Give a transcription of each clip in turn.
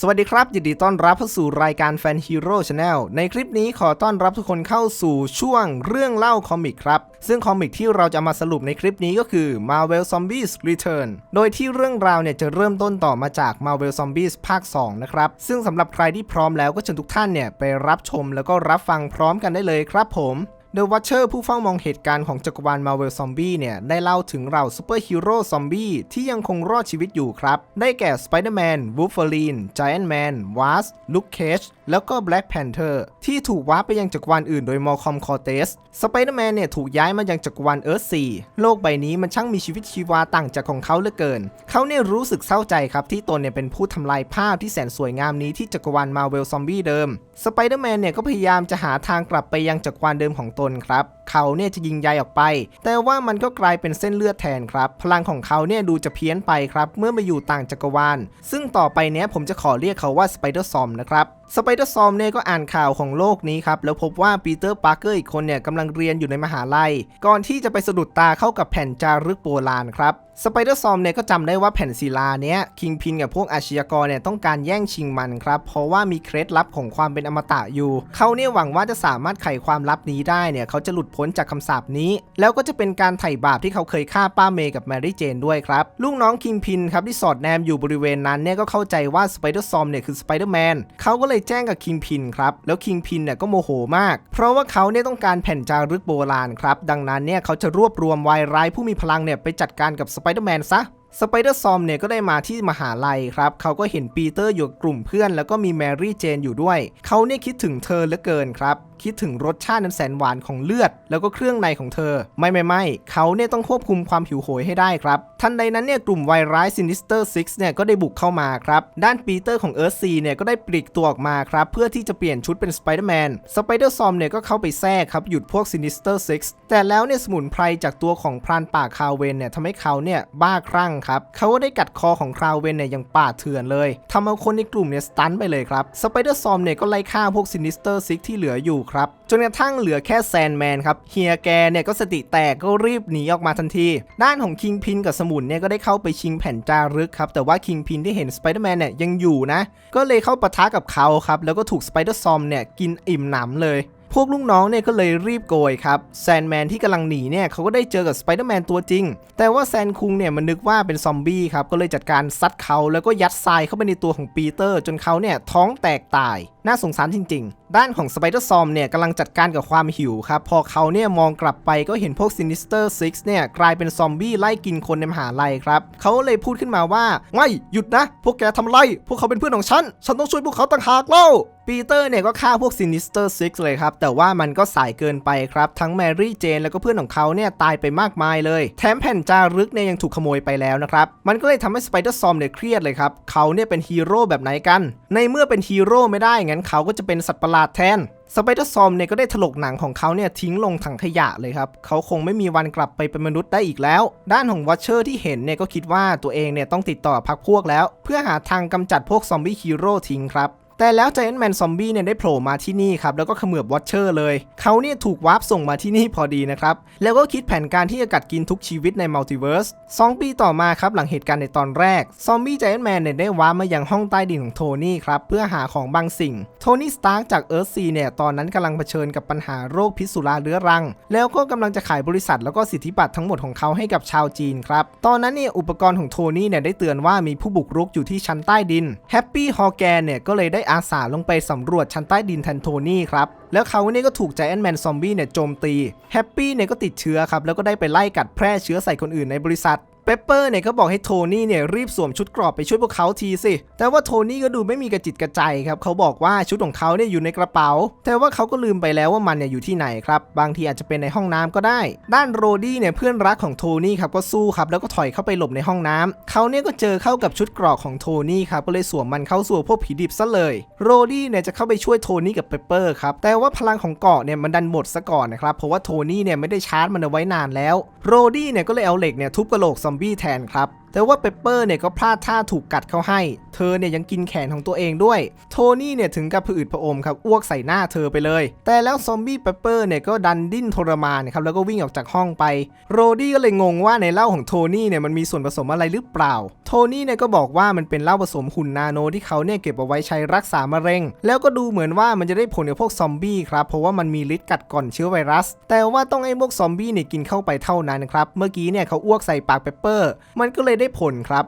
สวัสดีครับ ยินดีต้อนรับเข้าสู่รายการแฟนฮีโร่ชาแนลในคลิปนี้ขอต้อนรับทุกคนเข้าสู่ช่วงเรื่องเล่าคอมิกครับ ซึ่งคอมิกที่เราจะมาสรุปในคลิปนี้ก็คือ Marvel Zombies Return โดยที่เรื่องราวเนี่ยจะเริ่มต้นต่อมาจาก Marvel Zombies ภาค 2 นะครับ ซึ่งสำหรับใครที่พร้อมแล้วก็เชิญทุกท่านเนี่ยไปรับชมแล้วก็รับฟังพร้อมกันได้เลยครับผม The Watcher ผู้เฝ้ามองเหตุการณ์ของจักรวาล Marvel Zombie เนี่ย ได้เล่าถึงเหล่าซูเปอร์ฮีโร่ซอมบี้ที่ยังคงรอดชีวิตอยู่ครับ ได้แก่ Spider-Man Wolverine Giant Man Wasp Luke Cage แล้วก็ Black Panther ที่ถูกว้าร์ไปยังจักรวาลอื่นโดย Malcolm Cortez Spider-Man เนี่ยถูกย้ายมายังจักรวาล Earth 4โลกใบนี้มันช่างมีชีวิตชีวาต่างจากของเขาเหลือเกิน เขาเนี่ยรู้สึกเศร้าใจครับที่ตนเนี่ยเป็นผู้ทำลายภาพที่แสนสวยงามนี้ที่จักรวาล Marvel Zombie เดิม สไปเดอร์แมนเนี่ยก็พยายามจะหาทางกลับไปยังจักรวาลเดิมของตนครับ เขาเนี่ยจะยิงใยออกไป แต่ว่ามันก็กลายเป็นเส้นเลือดแทนครับ พลังของเขาเนี่ยดูจะเพี้ยนไปครับ เมื่อมาอยู่ต่างจักรวาล ซึ่งต่อไปเนี้ยผมจะขอเรียกเขาว่าสไปเดอร์ซอมนะครับ สไปเดอร์ซอมเนี่ยก็อ่านข่าวของโลกนี้ครับ แล้วพบว่าปีเตอร์ปาร์เกอร์อีกคนเนี่ยกำลังเรียนอยู่ในมหาลัย ก่อนที่จะไปสะดุดตาเข้ากับแผ่นจารึกโบราณครับสไปเดอร์ซอมเนี่ยก็จำได้ว่าแผ่นศิลาเนี้ยคิงพินกับพวกอาชญากรเนี่ยต้องการแย่งชิงมันครับ เพราะว่ามีเคล็ดลับของความเป็นอมตะอยู่ เขาเนี่ยหวังว่าจะสามารถไขความลับนี้ได้เนี่ยเขาจะหลุดพ้นจากคำสาปนี้ แล้วก็จะเป็นการไถ่บาปที่เขาเคยฆ่าป้าเมย์กับแมรี่เจนด้วยครับ ลูกน้องคิงพินครับที่สอดแนมอยู่บริเวณนั้นเนี่ยก็เข้าใจว่าสไปเดอร์ซอมเนี่ยคือสไปเดอร์แมนเขาก็เลยแจ้งกับคิงพินครับ แล้วคิงพินเนี่ยก็โมโหมาก เพราะว่าเขาเนี่ยต้องการแผ่นจารึกโบราณครับ ดังนั้นเนี่ยเขาจะรวบรวมวายร้ายผู้มีพลังเนี่ยไปจัดการกับสไปเดอร์แมนซะ สไปเดอร์ซอมเนี่ยก็ได้มาที่มหาลัยครับ เขาก็เห็นปีเตอร์อยู่กลุ่มเพื่อน แล้วก็มีแมรี่เจนอยู่ด้วย เขาเนี่ยคิดถึงเธอเหลือเกินครับ คิดถึงรสชาติน้ำแสนหวานของเลือด แล้วก็เครื่องในของเธอ ไม่ไม่ไม่เขาเนี่ยต้องควบคุมความหิวโหยให้ได้ครับ ทันใดนั้นเนี่ยกลุ่มไวร้ายซินิสเตอร์ซิเนี่ยก็ได้บุกเข้ามาครับ ด้านปีเตอร์ของเอิร์ธซีเนี่ยก็ได้ปลีกตัวออกมาครับ เพื่อที่จะเปลี่ยนชุดเป็นสไปเดอร์แมน สไปเดอร์ซอมเนี่ยก็เข้าไปแทรกครับหยุดพวกซินิสเตอร์ซิแต่แล้วเนี่ยสมุนไพรจากตัวของพรานป่าคาเวนเนี่ยทำให้เขาเนี่ยบ้าคลั่งครับเขาก็ได้กัดคอของคราวเวนเนี่ยอย่างป่าดเถื่อนเลยทำเอาคนในกลุ่มเนี่ยสตันไปเลยครับสไปเดอร์ซอมเนี่ยก็ไล่ฆ่าพวกซินิสเตอร์ซิกที่เหลืออยู่ครับจนกระทั่งเหลือแค่แซนแมนครับเฮียแกเนี่ยก็สติแตกก็รีบหนีออกมาทันที ด้านของคิงพินกับสมุนเนี่ยก็ได้เข้าไปชิงแผ่นจารึกครับแต่ว่าคิงพินที่เห็นสไปเดอร์แมนเนี่ยยังอยู่นะ ก็เลยเข้าปะทะกับเขาครับแล้วก็ถูกสไปเดอร์ซอมเนี่ยกินอิ่มหนำเลย พวกลูกน้องเนี่ยก็เลยรีบโกยครับแซนแมนที่กำลังหนีเนี่ยเขาก็ได้เจอกับสไปเดอร์แมนตัวจริง แต่ว่าแซนคุงเนี่ยมันนึกว่าเป็นซอมบี้ครับก็เลยจัดการซัดเขาแล้วก็ยัดทรายเข้าไปในตัวของปีเตอร์ จนเขาเนี่ยท้องแตกตาย น่าสงสารจริงๆ ด้านของสไปเดอร์ซอมเนี่ยกำลังจัดการกับความหิวครับ พอเขาเนี่ยมองกลับไปก็เห็นพวกซินิสเตอร์ซิกเนี่ยกลายเป็นซอมบี้ไล่กินคนในมหาลัยครับ เขาเลยพูดขึ้นมาว่าไม่หยุดนะ พวกแกทำไร พวกเขาเป็นเพื่อนของฉัน ฉันต้องช่วยพวกเขาต่างหากเล่าปีเตอร์เนี่ยก็ฆ่าพวกซินิสเตอร์ซิกเลยครับ แต่ว่ามันก็สายเกินไปครับ ทั้งแมรี่เจนแล้วก็เพื่อนของเขาเนี่ยตายไปมากมายเลย แถมแผ่นจารึกเนี่ยยังถูกขโมยไปแล้วนะครับ มันก็เลยทำให้สไปเดอร์ซอมเนี่ยเครียดเลยครับ เขาเนี่ยเป็นฮีโร่แบบไหนกัน ในเมื่อเป็นฮีโร่ไม่ได้งั้นเขาก็จะเป็นสัตว์ประหลาดแทนสไปเดอร์ซอมเนี่ยก็ได้ถลกหนังของเขาเนี่ยทิ้งลงถังขยะเลยครับ เขาคงไม่มีวันกลับไปเป็นมนุษย์ได้อีกแล้ว ด้านของวัชเชอร์ที่เห็นเนี่ยก็คิดว่าตัวเองเนี่ยต้องติดต่อพักพวกแล้ว เพื่อหาทางกำจัดพวกซอมบี้ฮีโร่ทิ้งครับ แต่แล้ว Giant Man Zombie เนี่ยได้โผล่มาที่นี่ครับ แล้วก็เขมือบวอชเชอร์เลย เขาเนี่ยถูกวาร์ปส่งมาที่นี่พอดีนะครับ แล้วก็คิดแผนการที่จะกัดกินทุกชีวิตในมัลติเวิร์สสองปีต่อมาครับ หลังเหตุการณ์ในตอนแรก ซอมบี้ Giant Man เนี่ยได้วาร์ปมายังห้องใต้ดินของโทนี่ครับ เพื่อหาของบางสิ่ง โทนี่สตาร์กจากเอิร์ธซีเนี่ยตอนนั้นกำลังเผชิญกับปัญหาโรคพิษสุราเรื้อรัง แล้วก็กำลังจะขายบริษัทแล้วก็สิทธิบัตรทั้งหมดของเขาให้กับชาวจีนครับ ตอนนั้นเนี่ยอุปกรณ์ของโทนี่เนี่ยได้เตือนว่ามีผู้บุกรุกอยู่ที่ชั้นใต้ดินแฮปปี้ฮอแกนเนี่ยก็เลยได้อาสาลงไปสำรวจชั้นใต้ดินแทนโทนี่ครับ แล้วเขาเนี่ยก็ถูกใจแอนแมนซอมบี้เนี่ยโจมตี แฮปปี้เนี่ยก็ติดเชื้อครับ แล้วก็ได้ไปไล่กัดแพร่เชื้อใส่คนอื่นในบริษัท เปปเปอร์เนี่ยก็บอกให้โทนี่เนี่ยรีบสวมชุดเกรอบไปช่วยพวกเขาทีสิ แต่ว่าโทนี่ก็ดูไม่มีกระจิตกระใจครับเขาบอกว่าชุดของเขาเนี่ยอยู่ในกระเป๋า แต่ว่าเขาก็ลืมไปแล้วว่ามันเนี่ยอยู่ที่ไหนครับ บางทีอาจจะเป็นในห้องน้ำก็ได้ ด้านโรดี้เนี่ยเพื่อนรักของโทนี่ครับก็สู้ครับแล้วก็ถอยเข้าไปหลบในห้องน้ำเขาเนี่ยก็เจอเข้ากับชุดเกรอกของโทนี่ครับก็เลยสวมมันเข้าสู่พวกผีดิบซะเลย โรดี้เนี่ยจะเข้าไปช่วยโทนี่กับเปปเปอร์ครับแต่ว่าพลังของเกาะเนี่ยมันดันหมดซะก่อนนะครับเพราะว่าโทนี่เนี่ยไม่ได้ชาร์จมันเอาไว้นานแล้วโรดี้เนี่ยก็เลยเอาเหล็กเนี่ยทุบกระโหลกซอมบี้แทนครับแต่ว่าเปปเปอร์เนี่ยก็พลาดท่าถูกกัดเข้าให้ เธอเนี่ยยังกินแขนของตัวเองด้วย โทนี่เนี่ยถึงกับผืดผะอมครับอ้วกใส่หน้าเธอไปเลย แต่แล้วซอมบี้เปปเปอร์เนี่ยก็ดันดิ้นทรมานครับแล้วก็วิ่งออกจากห้องไป โรดี้ก็เลยงงว่าในเหล้าของโทนี่เนี่ยมันมีส่วนผสมอะไรหรือเปล่า โทนี่เนี่ยก็บอกว่ามันเป็นเหล้าผสมหุ่นนาโนที่เขาเนี่ยเก็บเอาไว้ใช้รักษามะเร็ง แล้วก็ดูเหมือนว่ามันจะได้ผลกับพวกซอมบี้ครับเพราะว่ามันมีฤทธิ์กัดก่อนเชื้อไวรัส แต่ว่าต้องให้พวกซอมบี้เนี่ยกินเข้าไปเท่านั้นครับเมื่อกี้เนี่ยเขาอ้วกใส่ปากเปปเปอร์มันก็เลยได้ผลครับ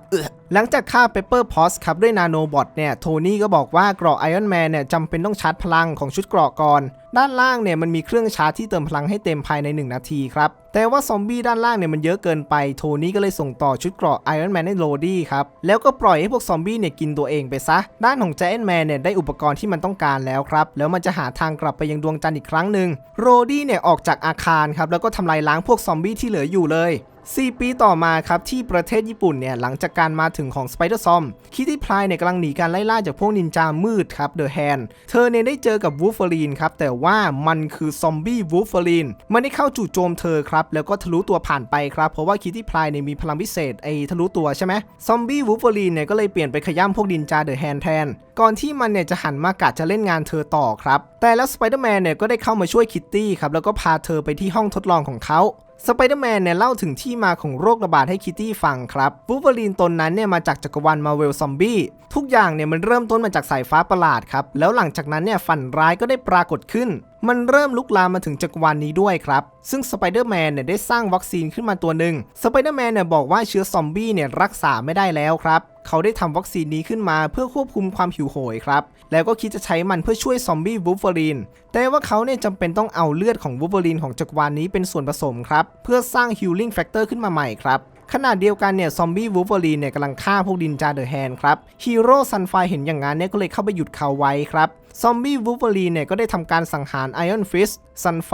หลังจากฆ่าเปเปอร์พอสครับด้วยนาโนบอทเนี่ยโทนี่ก็บอกว่าเกราะไอรอนแมนเนี่ยจำเป็นต้องชาร์จพลังของชุดเกราะก่อน ด้านล่างเนี่ยมันมีเครื่องชาร์จที่เติมพลังให้เต็มภายใน 1 นาทีครับ แต่ว่าซอมบี้ด้านล่างเนี่ยมันเยอะเกินไปโทนี่ก็เลยส่งต่อชุดเกราะไอรอนแมนให้โรดี้ครับ แล้วก็ปล่อยให้พวกซอมบี้เนี่ยกินตัวเองไปซะ ด้านของแจนแมนเนี่ยได้อุปกรณ์ที่มันต้องการแล้วครับ แล้วมันจะหาทางกลับไปยังดวงจันทร์อีกครั้งหนึ่งโรดี้เนี่ยออกจากอาคารครับแล้วก็ทำลายล้างพวกซอมบี้ที่เหลืออยู่เลย 4 ปีต่อมาครับที่ประเทศญี่ปุ่นเนี่ยหลังจากการมาถึงของสไปเดอร์ซอมคิตตี้พลายเนี่ยกำลังหนีการไล่ล่าจากพวกนินจามืดครับเดอะแฮนเธอเนี่ยได้เจอกับวูฟเฟอรีนครับแต่ว่ามันคือซอมบี้วูฟเฟอรีนมันได้เข้าจู่โจมเธอครับแล้วก็ทะลุตัวผ่านไปครับเพราะว่าคิตตี้พลายเนี่ยมีพลังพิเศษไอ้ทะลุตัวใช่ไหมซอมบี้วูฟเฟอรีนเนี่ยก็เลยเปลี่ยนไปขย้ำพวกนินจาเดอะแฮนแทนก่อนที่มันเนี่ยจะหันมากะจะเล่นงานเธอต่อครับแต่แล้วสไปเดอร์แมนเนี่ยก็ได้เข้ามาช่วยคิตตี้ครับแล้วก็พาเธอไปที่ห้องทดลองของเขา สไปเดอร์แมนเนี่ยเล่าถึงที่มาของโรคระบาดให้คิตตี้ฟังครับบูเบอรีนตนนั้นเนี่ยมาจากจักรวาลมาเวลซอมบี้ทุกอย่างเนี่ยมันเริ่มต้นมาจากสายฟ้าประหลาดครับ แล้วหลังจากนั้นเนี่ยฝันร้ายก็ได้ปรากฏขึ้น มันเริ่มลุกลามมาถึงจักรวาลนี้ด้วยครับ ซึ่งสไปเดอร์แมนเนี่ยได้สร้างวัคซีนขึ้นมาตัวหนึ่งสไปเดอร์แมนเนี่ยบอกว่าเชื้อซอมบี้เนี่ยรักษาไม่ได้แล้วครับเขาได้ทำวัคซีนนี้ขึ้นมาเพื่อควบคุมความหิวโหยครับ แล้วก็คิดจะใช้มันเพื่อช่วยซอมบี้วูฟเวอรีน แต่ว่าเขาเนี่ยจำเป็นต้องเอาเลือดของวูฟเวอรีนของจักรวาลนี้เป็นส่วนผสมครับ เพื่อสร้างฮิลลิ่งแฟกเตอร์ขึ้นมาใหม่ครับขณะเดียวกันเนี่ย ซอมบี้วูฟเวอรีนเนี่ยกำลังฆ่าพวกดินจาเดอะแฮนครับ ฮีโร่ซันไฟเห็นอย่างนั้นเนี่ยก็เลยเข้าไปหยุดเขาไว้ครับ ซอมบี้วูฟเวอรีเนี่ยก็ได้ทำการสังหารไอออนฟิสซันไฟ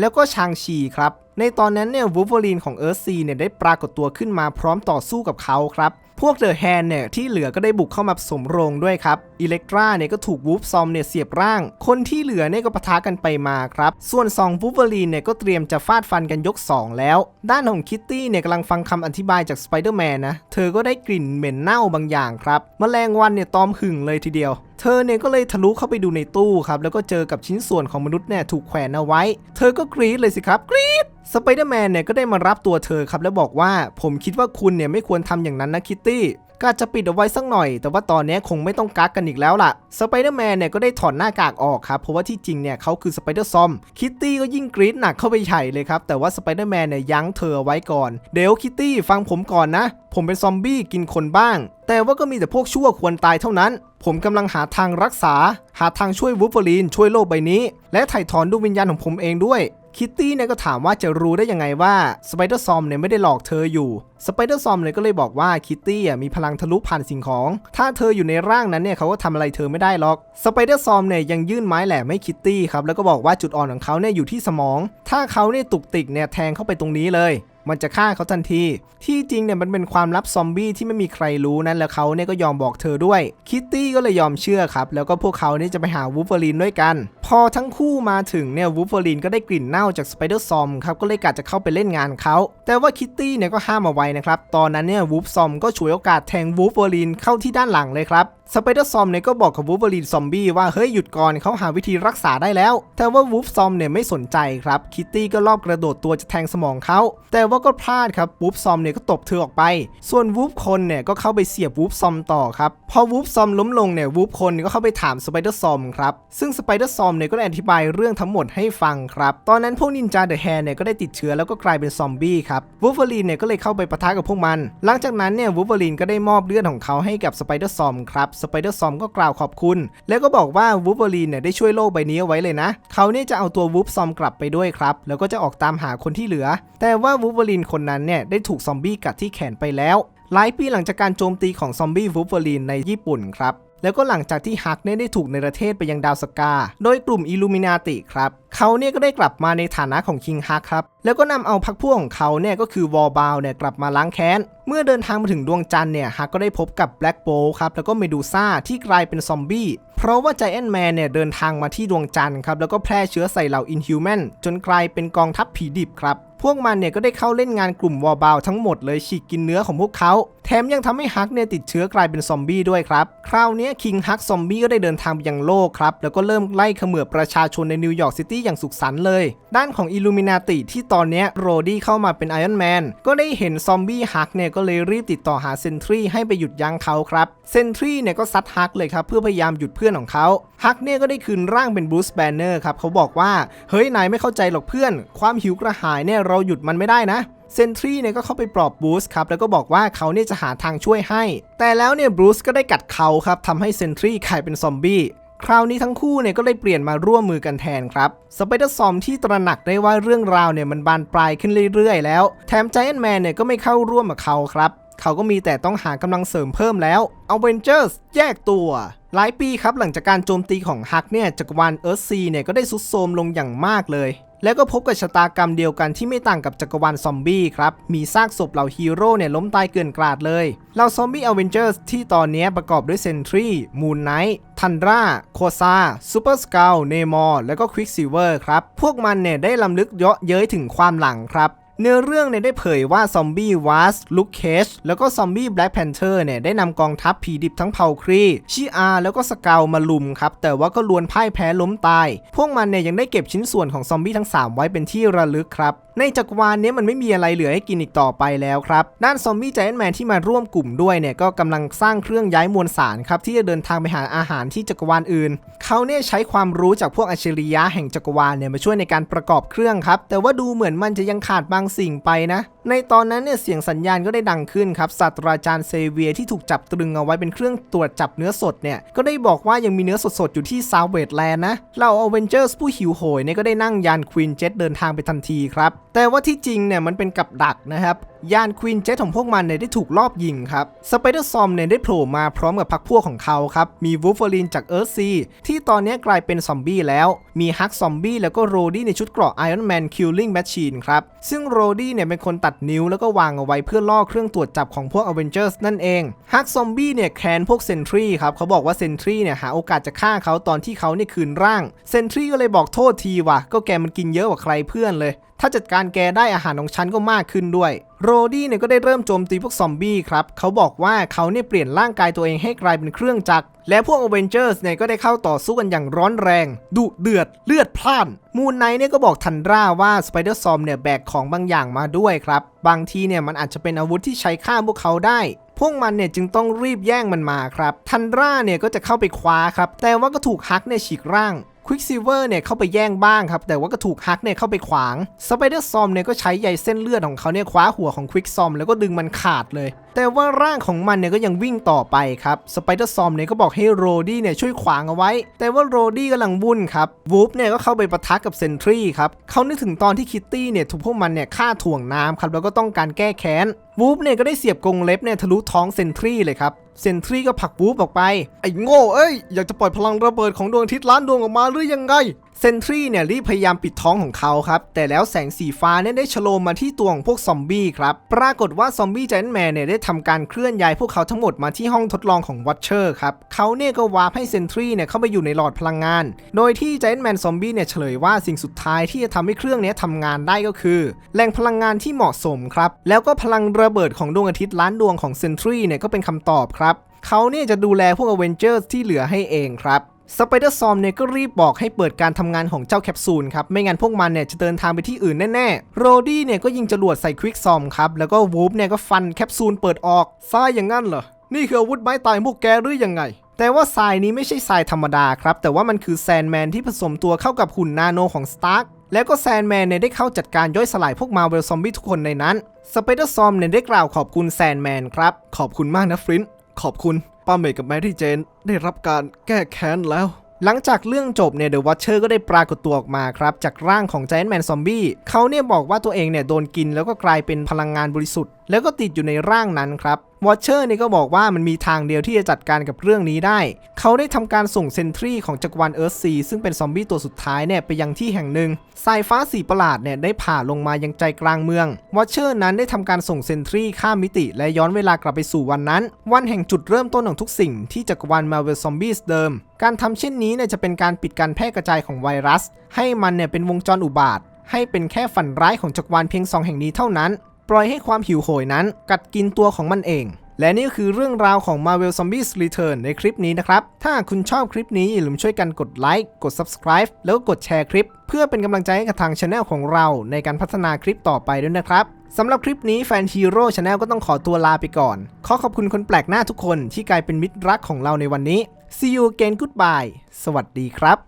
แล้วก็ชางชีครับ ในตอนนั้นเนี่ยวูฟเวอรีนของเอิร์ธซีเนี่ยได้ปรากฏตัวขึ้นมาพร้อมต่อสู้กับเขาครับ พวกเดอะแฮนเนี่ยที่เหลือก็ได้บุกเข้ามาสมโรงด้วยครับอิเล็กตราเนี่ยก็ถูกวูฟซอมเนี่ยเสียบร่าง คนที่เหลือเนี่ยก็ปะทะกันไปมาครับ ส่วน2วูฟเวอรีนเนี่ยก็เตรียมจะฟาดฟันกันยก 2 แล้ว ด้านของคิตตี้เนี่ยกำลังฟังคำอธิบายจากสไปเดอร์แมนนะ เธอก็ได้กลิ่นเหม็นเน่าบางอย่างครับมแมลงวันเนี่ยตอมหึ่งเลยทีเดียวเธอเนี่ยก็เลยทะลุเข้าไปดูในตู้ครับ แล้วก็เจอกับชิ้นส่วนของมนุษย์เนี่ยถูกแขวนเอาไว้ เธอก็กรี๊ดเลยสิครับ กรี๊ดสไปเดอร์แมนเนี่ยก็ได้มารับตัวเธอครับ แล้วบอกว่าผมคิดว่าคุณเนี่ยไม่ควรทำอย่างนั้นนะคิตตี้ ก็อาจจะปิดเอาไว้สักหน่อย แต่ว่าตอนนี้คงไม่ต้องกักกันอีกแล้วล่ะสไปเดอร์แมนเนี่ยก็ได้ถอดหน้ากากออกครับ เพราะว่าที่จริงเนี่ยเขาคือสไปเดอร์ซอมคิตตี้ก็ยิ่งกรี๊ดหนักเข้าไปใหญ่เลยครับ แต่ว่าสไปเดอร์แมนเนี่ยยั้งเธอไว้ก่อน เดี๋ยวคิตตี้ฟังผมก่อนนะ ผมเป็นซอมบี้กินคนบ้าง แต่ว่าก็มีแต่พวกชั่วควรตายเท่านั้น ผมกำลังหาทางรักษา หาทางช่วยวูฟเวอรีนช่วยโลกใบนี้ และถ่ายถอนดวงวิญญาณของผมเองด้วย คิตตี้เนี่ยก็ถามว่าจะรู้ได้ยังไงว่าสไปเดอร์ซอมเนี่ยไม่ได้หลอกเธออยู่สไปเดอร์ซอมเนี่ยก็เลยบอกว่าคิตตี้อะมีพลังทะลุผ่านสิ่งของ ถ้าเธออยู่ในร่างนั้นเนี่ยเขาก็ทำอะไรเธอไม่ได้หรอกสไปเดอร์ซอมเนี่ยยังยื่นไม้แหลมให้คิตตี้ครับแล้วก็บอกว่าจุดอ่อนของเขาเนี่ยอยู่ที่สมอง ถ้าเขาเนี่ยตุกติกเนี่ยแทงเข้าไปตรงนี้เลยมันจะฆ่าเขาทันที ที่จริงเนี่ยมันเป็นความลับซอมบี้ที่ไม่มีใครรู้นั้นแล้วเขาเนี่ยก็ยอมบอกเธอด้วย คิตตี้ก็เลยยอมเชื่อครับ แล้วก็พวกเขาเนี่ยจะไปหาวูฟเฟอรีนด้วยกันพอทั้งคู่มาถึงเนี่ยวูฟเฟอรีนก็ได้กลิ่นเน่าจากสไปเดอร์ซอมครับก็เลยกะจะเข้าไปเล่นงานเขา แต่ว่าคิตตี้เนี่ยก็ห้ามเอาไว้นะครับ ตอนนั้นเนี่ยวูฟซอมก็ฉวยโอกาสแทงวูฟเฟอรีนเข้าที่ด้านหลังเลยครับสไปเดอร์ซอมเนี่ยก็บอกกับวูฟเฟอรีนซอมบี้ว่าเฮ้ยหยุดก่อนเขาหาวิธีรักษาได้แล้ว แต่ว่าวูฟซอมเนี่ยไม่สนใจครับคิตตี้ก็รอบกระโดดตัวจะแทงสมองเขาแต่ว่าก็พลาดครับวูฟซอมเนี่ยก็ตบเธอออกไป ส่วนวูฟคนเนี่ยก็เข้าไปเสียบวูฟซอมต่อครับพอวูฟซอมล้มลงเนี่ยวูฟคนก็เข้าไปถามสไปเดอร์ซอมครับซึ่งสไปเดอร์ซอมเนี่ยก็ได้อธิบายเรื่องทั้งหมดให้ฟังครับ ตอนนั้นพวกนินจาเดอะแฮร์เนี่ยก็ได้ติดเชื้อแล้วก็กลายเป็นซอมบี้ครับวูฟเวอรีนเนี่ยก็เลยเข้าไปปะทะกับพวกมัน หลังจากนั้นเนี่ยวูฟเวอรีนก็ได้มอบเลือดของเขาให้กับสไปเดอร์ซอมครับสไปเดอร์ซอมก็กล่าวขอบคุณ แล้วก็บอกว่าวูฟเวอรีนเนี่ยได้ช่วยโลกใบนี้เอาไว้เลยนะ เขาเนี่ยจะเอาตัววูฟซอมกลับไปด้วยครับแล้วก็จะออกตามหาคนที่เหลือ แต่ว่าวูฟเวอรีนคนนั้นเนี่ยได้ถูกซอมบี้กัดที่แขนไปแล้วหลายปีหลังจากการโจมตีของซอมบี้วูฟเวอรีนในญี่ปุ่นครับ แล้วก็หลังจากที่ฮักเนี่ยได้ถูกในประเทศไปยังดาวสกา โดยกลุ่มอิลูมินาติครับ เขาเนี่ยก็ได้กลับมาในฐานะของคิงฮักครับ แล้วก็นำเอาพักพวกของเขาเนี่ยก็คือวอลบาวเนี่ยกลับมาล้างแค้น เมื่อเดินทางมาถึงดวงจันทร์เนี่ยฮักก็ได้พบกับแบล็กโบครับแล้วก็เมดูซ่าที่กลายเป็นซอมบี้ พราะว่า Giant Man เนี่ยเดินทางมาที่ดวงจันทร์ครับแล้วก็แพร่เชื้อใส่เหล่า Inhuman จนกลายเป็นกองทัพผีดิบครับพวกมันเนี่ยก็ได้เข้าเล่นงานกลุ่มวอร์บาวทั้งหมดเลยฉีกกินเนื้อของพวกเขา แถมยังทำให้ฮักเนี่ยติดเชื้อกลายเป็นซอมบี้ด้วยครับ คราวนี้คิงฮักซอมบี้ก็ได้เดินทางไปยังโลกครับ แล้วก็เริ่มไล่เขมือบประชาชนในนิวยอร์กซิตี้อย่างสุขสันต์เลย ด้านของอิลูมินาติที่ตอนนี้โรดี้เข้ามาเป็นไอออนแมนก็ได้เห็นซอมบี้ฮักเนี่ยก็เลยรีบติดต่อหาเซนทรีให้ไปหยุดยั้งเขาครับเซนทรีเนี่ยก็ซัดฮักเลยครับเพื่อพยายามหยุดเพื่อนของเขาฮักเนี่ยก็ได้คืนร่างเป็นบรูซแบนเนอร์ครับเขาบอกว่าเฮ้ยนายไม่เข้าใจหรอกเพื่อน ความหิวกระหายเนี่ยเราหยุดมันไม่ได้นะเซนทรีเนี่ยก็เข้าไปปลอบบูสครับแล้วก็บอกว่าเขาเนี่ยจะหาทางช่วยให้ แต่แล้วเนี่ยบรูซก็ได้กัดเขาครับทำให้เซนทรีกลายเป็นซอมบี้คราวนี้ทั้งคู่เนี่ยก็เลยเปลี่ยนมาร่วมมือกันแทนครับสไปเดอร์ซอมที่ตระหนักได้ว่าเรื่องราวเนี่ยมันบานปลายขึ้นเรื่อยๆ แล้ว แถม Giant Man เนี่ยก็ไม่เข้าร่วมกับเขาครับ เขาก็มีแต่ต้องหากำลังเสริมเพิ่มแล้ว Avengers แยกตัว หลายปีครับหลังจากการโจมตีของฮักเนี่ยจักรวาลเอิร์ธซีเนี่ยก็ได้สุดโทรมลงอย่างมากเลย แล้วก็พบกับชะตากรรมเดียวกันที่ไม่ต่างกับจักรวาลซอมบี้ครับ มีซากศพเหล่าฮีโร่เนี่ยล้มตายเกลื่อนกลาดเลยเหล่าซอมบี้อเวนเจอร์สที่ตอนนี้ประกอบด้วยเซนทรีมูนไนท์ทันราโคซาซูเปอร์สกาลเนมอร์แล้วก็ควิกซิเวอร์ครับ พวกมันเนี่ยได้ลำลึกเยาะเย้ยถึงความหลังครับ เนื้อเรื่องเนี่ยได้เผยว่าซอมบี้วาสลุคเคชแล้วก็ซอมบี้แบล็กแพนเทอร์เนี่ยได้นำกองทัพผีดิบทั้งเผ่าครีชิอาแล้วก็สกาวมาลุมครับ แต่ว่าก็ลวนพ่ายแพ้ล้มตาย พวกมันเนี่ยยังได้เก็บชิ้นส่วนของซอมบี้ทั้ง 3 ไว้เป็นที่ระลึกครับ ในจักรวาลนี้มันไม่มีอะไรเหลือให้กินอีกต่อไปแล้วครับด้านซอมบี้ i จ n t แมนที่มาร่วมกลุ่มด้วยเนี่ยก็กำลังสร้างเครื่องย้ายมวลสารครับที่จะเดินทางไปหาอาหารที่จักรวาลอื่น เขาเนี่ยใช้ความรู้จากพวกอัจฉริยะแห่งจักรวาลเนี่ยมาช่วยในการประกอบเครื่องครับ แต่ว่าดูเหมือนมันจะยังขาดบางสิ่งไปนะ ในตอนนั้นเนี่ยเสียงสัญญาณก็ได้ดังขึ้นครับศาสตราจารย์เซเวียร์ที่ถูกจับตรึงเอาไว้เป็นเครื่องตรวจจับเนื้อสดเนี่ยก็ได้บอกว่ายังมีเนื้อสดๆ อยู่ที่ซาวเวดแลนด์นะเหล่าอเวนเจอร์สผู้หิวโหยเนี่ยก็ได้นั่งยานควีนเจ็ตเดินทางไปทันทีครับ แต่ว่าที่จริงเนี่ยมันเป็นกับดักนะครับยานควีนเจ็ตของพวกมันเนี่ยได้ถูกลอบยิงครับสไปเดอร์ซอมเนี่ยได้โผล่มาพร้อมกับพรรคพวกของเขาครับ มีวูฟเฟอรีนจากเอิร์ธซีที่ตอนนี้กลายเป็นซอมบี้แล้ว มีฮักซอมบี้แล้วก็โรดี้ในชุดเกราะไอรอนแมนคิลลิ่งแมชชีนครับซึ่งโรดี้เนี่ยเป็นคนตัดนิ้วแล้วก็วางเอาไว้เพื่อล่อเครื่องตรวจจับของพวกอเวนเจอร์สนั่นเองฮักซอมบี้เนี่ยแค้นพวกเซนทรีครับเขาบอกว่าเซนทรีเนี่ยหาโอกาสจะฆ่าเขาตอนที่เขาเนี่ยคืนร่างเซนทรีก็เลยบอกโทษทีว่ะก็แกมันกินเยอะกว่าใครเพื่อนเลย ถ้าจัดการแกได้อาหารของฉันก็มากขึ้นด้วย โรดี้เนี่ยก็ได้เริ่มโจมตีพวกซอมบี้ครับเขาบอกว่าเขาเนี่ยเปลี่ยนร่างกายตัวเองให้กลายเป็นเครื่องจักร และพวกอเวนเจอร์สเนี่ยก็ได้เข้าต่อสู้กันอย่างร้อนแรง ดุเดือดเลือดพล่าน มูนไนท์เนี่ยก็บอกทันดราว่าสไปเดอร์ซอมเนี่ยแบกของบางอย่างมาด้วยครับ บางทีเนี่ยมันอาจจะเป็นอาวุธที่ใช้ฆ่าพวกเขาได้พวกมันเนี่ยจึงต้องรีบแย่งมันมาครับ ทันดราเนี่ยก็จะเข้าไปคว้าครับ แต่ว่าก็ถูกฮักเนี่ยฉีกร่าง ควิกซิเวอร์เนี่ยเข้าไปแย่งบ้างครับ แต่ว่าก็ถูกฮักเนี่ยเข้าไปขวางสไปเดอร์ซอมเนี่ยก็ใช้ใยเส้นเลือดของเขาเนี่ยคว้าหัวของควิกซอมแล้วก็ดึงมันขาดเลย แต่ว่าร่างของมันเนี่ยก็ยังวิ่งต่อไปครับสไปเดอร์ซอมเนี่ยก็บอกให้โรดี้เนี่ยช่วยขวางเอาไว้ แต่ว่าโรดี้กำลังวุ่นครับวูฟเนี่ยก็เข้าไปปะทะกับเซนทรีครับเขานึกถึงตอนที่คิตตี้เนี่ยถูกพวกมันเนี่ยฆ่าถ่วงน้ำครับแล้วก็ต้องการแก้แค้นวูฟเนี่ยก็ได้เสียบกรงเล็บเนี่ยทะลุท้องเซนทรีเลยครับ เซนทรีก็ผลักบูฟออกไป ไอ้โง่เอ้ย อยากจะปล่อยพลังระเบิดของดวงอาทิตย์ล้านดวงออกมาหรือยังไงเซนทรีเนี่ยรีบพยายามปิดท้องของเขาครับ แต่แล้วแสงสีฟ้าเนี่ยได้ฉโลมมาที่ตัวของพวกซอมบี้ครับ ปรากฏว่าซอมบี้ i จ n t แมนเนี่ยได้ทำการเคลื่อนย้ายพวกเขาทั้งหมดมาที่ห้องทดลองของวัตเชอร์ครับเขาเนี่ยก็วาร์ปให้เซนทรีเนี่ยเข้าไปอยู่ในหลอดพลังงาน โดยที่ i จ n t แมนซอมบี้เนี่ยเฉลยว่าสิ่งสุดท้ายที่จะทำให้เครื่องเนี้ยทำงานได้ก็คือแหล่งพลังงานที่เหมาะสมครับ แล้วก็พลังระเบิดของดวงอาทิตย์ล้านดวงของเซนทรีเนี่ยก็เป็นคำตอบครับเขาเนี่ยจะดูแลพวกอเวนเจอร์ที่เหลือให้เองครับ สไปเดอร์ซอมเนี่ยก็รีบบอกให้เปิดการทำงานของเจ้าแคปซูลครับ ไม่งั้นพวกมันเนี่ยจะเดินทางไปที่อื่นแน่ๆ โรดี้เนี่ยก็ยิงจรวดใส่ควิกซอมครับ แล้วก็วูฟเนี่ยก็ฟันแคปซูลเปิดออกทรายอย่างนั้นเหรอ นี่คืออาวุธไม้ตายพวกแกหรือยังไง แต่ว่าทรายนี้ไม่ใช่ทรายธรรมดาครับ แต่ว่ามันคือแซนแมนที่ผสมตัวเข้ากับหุ่นนาโนของสตาร์กแล้วก็แซนแมนเนี่ยได้เข้าจัดการย่อยสลายพวกมาเวลซอมบี้ทุกคนในนั้นสไปเดอร์ซอมเนี่ยได้กล่าวขอบคุณแซนแมนครับขอบคุณมากนะฟรินขอบคุณ ป้าเมย์กับแมรี่เจนได้รับการแก้แค้นแล้ว หลังจากเรื่องจบเนี่ยเดอะว t เชอร์ก็ได้ปรากฏตัวออกมาครับ จากร่างของแจนแมนซอมบี้เขาเนี่ยบอกว่าตัวเองเนี่ยโดนกินแล้วก็กลายเป็นพลังงานบริสุทธิ์แล้วก็ติดอยู่ในร่างนั้นครับวอชเชอร์นี่ก็บอกว่ามันมีทางเดียวที่จะจัดการกับเรื่องนี้ได้ เขาได้ทำการส่งเซนทรีของจักรวาลเอิร์ธซีซึ่งเป็นซอมบี้ตัวสุดท้ายเนี่ยไปยังที่แห่งหนึ่งสายฟ้าสีประหลาดเนี่ยได้ผ่าลงมายังใจกลางเมืองวอชเชอร์นั้นได้ทำการส่งเซนทรีข้ามมิติ และย้อนเวลากลับไปสู่วันนั้น วันแห่งจุดเริ่มต้นของทุกสิ่งที่จักรวาลมาเวลซอมบี้เดิม การทำเช่นนี้เนี่ยจะเป็นการปิดการแพร่กระจายของไวรัส ให้มันเนี่ยเป็นวงจรอุบาทให้เป็นแค่ฝันร้ายของจักรวาลเพียงสองแห่งนี้เท่านั้น ปล่อยให้ความหิวโหยนั้นกัดกินตัวของมันเอง และนี่คือเรื่องราวของ Marvel Zombies Return ในคลิปนี้นะครับ ถ้าคุณชอบคลิปนี้อย่าลืมช่วยกันกดไลค์กด Subscribe แล้วกกดแชร์คลิป เพื่อเป็นกำลังใจให้กับทางช anel ของเราในการพัฒนาคลิปต่อไปด้วยนะครับสำหรับคลิปนี้แฟนฮีโร่ชาแนลก็ต้องขอตัวลาไปก่อน ขอขอบคุณคนแปลกหน้าทุกคนที่กลายเป็นมิตรรักของเราในวันนี้ See you again goodbye สวัสดีครับ